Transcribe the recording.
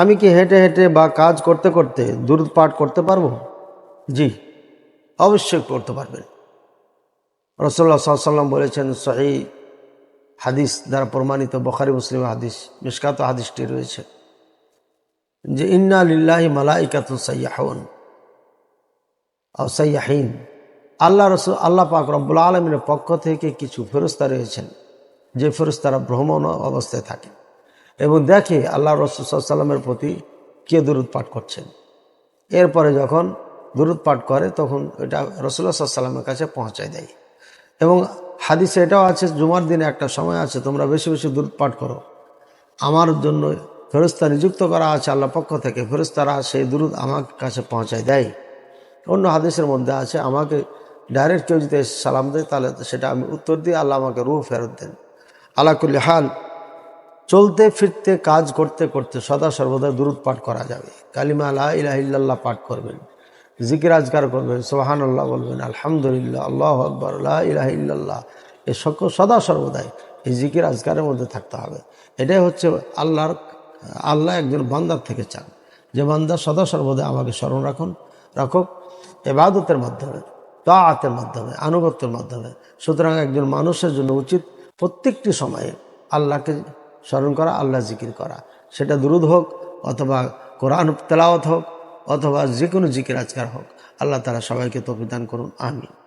আমি কি হেঁটে হেঁটে বা কাজ করতে করতে দূরত পাঠ করতে পারব? জি, অবশ্যই করতে পারবেন। রসল্লা সাল্লাম বলেছেন, সহি হাদিস দ্বারা প্রমাণিত, বখারি, মুসলিম হাদিস মিসকাত হাদিসটি রয়েছে। যে ইন্না লিল্লাহি মালাইকাতু সাইয়াহুন, আও সাইয়াহিন। আল্লাহ রসুল, আল্লাহ পাক রব্বুল আলমিনের পক্ষ থেকে কিছু ফেরস্তা রয়েছেন, যে ফেরস্তারা ভ্রমণ অবস্থায় থাকে। এবং দেখে আল্লাহ রসুল সাল্লামের প্রতি কে দূরত পাঠ করছেন। এরপরে যখন দূরত পাঠ করে, তখন এটা রসুল্লাহ সাল্লামের কাছে পৌঁছায় দেয়। এবং হাদিসে এটাও আছে, জুমার দিনে একটা সময় আছে, তোমরা বেশি বেশি দূরত পাঠ করো। আমার জন্য ফেরস্তা নিযুক্ত করা আছে আল্লাহ পক্ষ থেকে ফেরস্তারা সেই দূরত আমার কাছে পৌঁছায় দেয়। অন্য হাদিসের মধ্যে আছে, আমাকে ডাইরেক্ট কেউ যদি সালাম দেয়, তাহলে সেটা আমি উত্তর দিই আল্লাহ আমাকে রুহ ফেরত দেন। আল্লাহ হাল চলতে, ফিরতে, কাজ করতে করতে সদা সর্বদা দূরত পাঠ করা যাবে। কালিমা আল্লাহ ইলাহিল্লাহ পাঠ করবেন, জিকির আজগার করবেন সোহান আল্লাহ বলবেন, আলহামদুলিল্লাহ, আল্লাহ আকবর আল্লাহ ইলাহিল্লাহ এ সকল সদা সর্বদাই এই জিকির আজগারের মধ্যে থাকতে হবে। এটাই হচ্ছে আল্লাহর, আল্লাহ একজন বান্দার থেকে চান। যে বান্দা সদা সর্বদা আমাকে স্মরণ রাখুন, রাখুক এবাদতের মাধ্যমে, তাআতের মাধ্যমে, আনুগত্যের মাধ্যমে। সুতরাং একজন মানুষের জন্য উচিত প্রত্যেকটি সময়ে আল্লাহকে স্মরণ করা, আল্লাহ জিকির করা। সেটা দুরুদ হোক, অথবা কোরআন তেলাওয়াত হোক, অথবা যে কোনো জিকির আজকার হোক, আল্লাহ তারা সবাইকে তপিদান করুন, আমিন।